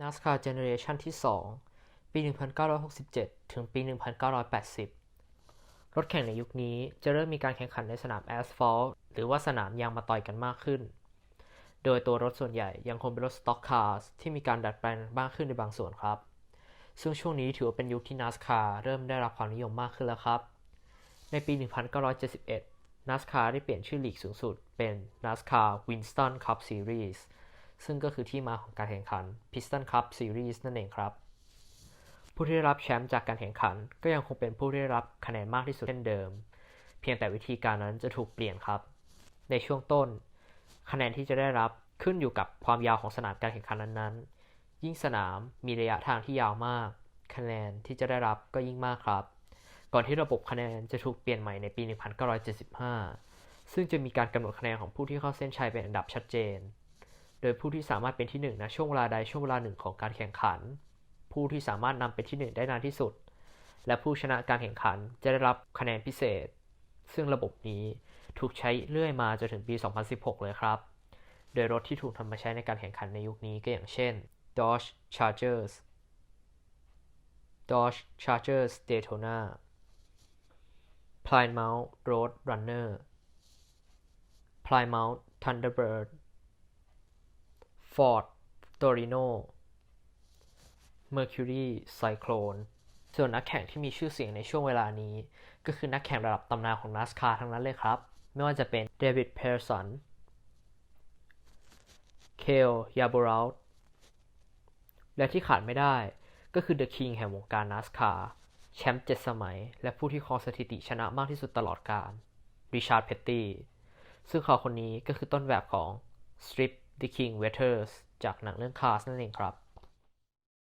NASCAR Generation ที่ 2 ปี 1967 ถึงปี 1980 รถแข่งในยุคนี้จะเริ่มมีการแข่งขันในสนามแอสฟัลต์หรือว่าสนามยางมาต่อยกันมากขึ้น โดยตัวรถส่วนใหญ่ยังคงเป็นรถสต็อกคาร์ที่มีการดัดแปลงมากขึ้นในบางส่วนครับ ซึ่งช่วงนี้ถือว่าเป็นยุคที่ NASCAR เริ่มได้รับความนิยมมากขึ้นแล้วครับ ในปี 1971 NASCAR ได้เปลี่ยนชื่อลีกสูงสุดเป็น NASCAR Winston Cup Series ซึ่งก็คือที่มาของการแข่งขัน Piston Cup Series นั่นเองครับ ผู้ที่ได้รับแชมป์จากการแข่งขัน ก็ยังคงเป็นผู้ที่ได้รับคะแนนมากที่สุดเช่นเดิม เพียงแต่วิธีการนั้นจะถูกเปลี่ยนครับ ในช่วงต้น คะแนนที่จะได้รับขึ้นอยู่กับความยาวของสนามการแข่งขันนั้นๆ ยิ่งสนามมีระยะทางที่ยาวมาก คะแนนที่จะได้รับก็ยิ่งมากครับ ก่อนที่ระบบคะแนนจะถูกเปลี่ยนใหม่ในปี 1975 ซึ่งจะมีการกำหนดคะแนนของผู้ที่เข้าเส้นชัยเป็นอันดับชัดเจน โดยผู้ที่สามารถเป็นที่หนึ่งณช่วงเวลาใดช่วงเวลาหนึ่งของการแข่งขัน ผู้ที่สามารถนำเป็นที่หนึ่งได้นานที่สุด และผู้ชนะการแข่งขันจะได้รับคะแนนพิเศษ ซึ่งระบบนี้ถูกใช้เรื่อยมาจนถึงปี 2016 เลยครับ โดยรถที่ถูกนำมาใช้ในการแข่งขันในยุคนี้ก็อย่างเช่น Dodge Chargers Dodge Chargers Daytona Plymouth Road Runner Plymouth Thunderbird Ford Torino Mercury Cyclone ส่วนนักแข่งที่มีชื่อเสียงในช่วงเวลานี้ ก็คือนักแข่งระดับตำนานของ NASCAR ทั้งนั้นเลยครับ ไม่ว่าจะเป็นเดวิดเพอร์สันเคลยาบูราลและที่ขาดไม่ได้ก็คือ The King แห่งวงการ NASCAR แชมป์เจ็ดสมัย และผู้ที่ครองสถิติชนะมากที่สุดตลอดกาลริชาร์ดเพตตี้ซึ่งเขาคนนี้ก็คือต้นแบบของ Strip the King Waiters จากหนังเรื่อง Cars นั่นเองครับ